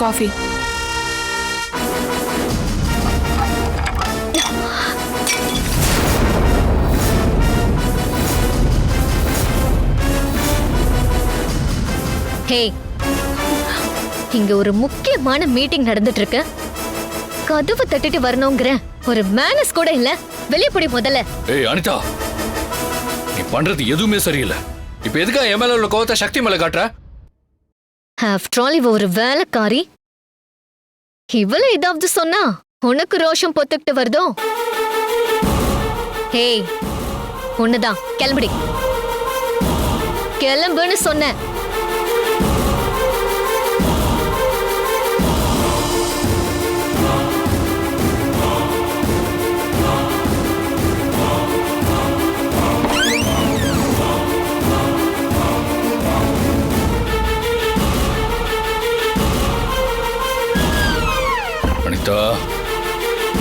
Coffee. ஹே இங்க ஒரு முக்கியமான மீட்டிங் நடந்துட்டு இருக்கு கதவு தட்டிட்டு வரணுங்கிற ஒரு மேனஸ் கூட இல்ல. வெளிய போடி முதல்ல. ஏய் அனிதா நீ பண்றது எதுவுமே சரியில்லை. இப்ப எதுக்கா என் மேல உள்ள கோவத்தை சக்தி மேல காட்டுற? ஆஃப்டர் ஆல் இவ ஒரு வேலைக்காரி? இவள ஏதாவது சொன்னா உனக்கு ரோஷம் பொத்துக்கிட்டு வருதோ? ஹேய் ஒண்ணுதான் கிளம்புடி. கிளம்புன்னு சொன்னேன். அனிதா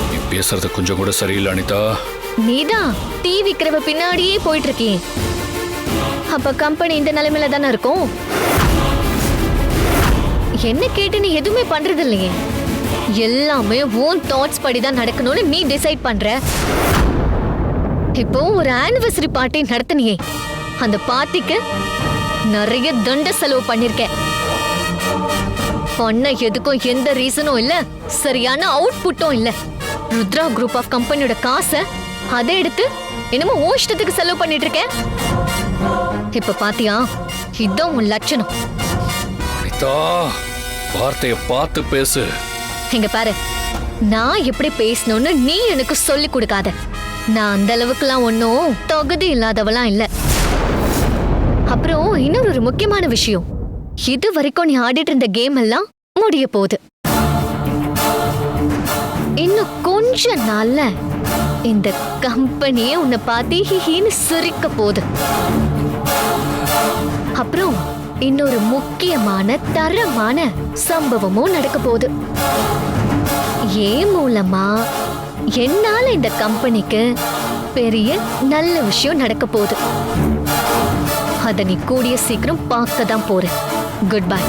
நீ பேசுறது கொஞ்சம் கூட சரியில்லை அனிதா. நீதான் டீ விக்கிறவ பின்னாடியே போயிட்டு இருக்கியே அப்ப கம்பெனி இந்த நிலைமையில தானே இருக்கும்? என்ன கேட்டு நீ எதுவுமே பண்றது இல்லையே எல்லாமே ஓன் தாட்ஸ் படி தான் நடக்கணும்னு நீ டிசைட் பண்ற. இப்போ ஒரு ஆனிவர்சரி பார்ட்டி நடத்தினியே. அந்த பார்ட்டிக்கு நிறைய தண்ட செலவு பண்ணிருக்கேன். பண்ண எதுக்கும் எந்த ரீசனும் இல்ல. சரியான அவுட்புட்டும் இல்ல. ருத்ரா குரூப் ஆஃப் கம்பெனியோட காசை அதை எடுத்து என்னமோ உன் இஷ்டத்துக்கு செலவு பண்ணிட்டு இருக்க இப்ப பாத்தியா? இதான் உன் லட்சணம். அனிதா வார்த்தையை பார்த்து பேசு. இங்க பாரு. நான் எப்படி பேசணும்னு நீ எனக்கு சொல்லி கொடுக்காத. நான் அந்த அளவுக்குலாம் ஒன்றும் தகுதி இல்லாதவளாம் இல்ல. அப்புறம் இன்னொரு முக்கியமான விஷயம். இது வரைக்கும் நீ ஆடிட்டு இருந்த கேம் எல்லாம் முடிய போகுது. இன்னும் கொஞ்ச நாள்ல இந்த கம்பெனியே உன்னை பார்த்து ஹிஹின்னு சிரிக்க போகுது. அப்புறம் இன்னொரு முக்கியமான தரமான சம்பவமும் நடக்க போகுது. ஏன் மூலமா என்னால இந்த கம்பெனிக்கு பெரிய நல்ல விஷயம் நடக்க போகுது. அத நீ கூடிய சீக்கிரம் பார்க்க தான் குட் பை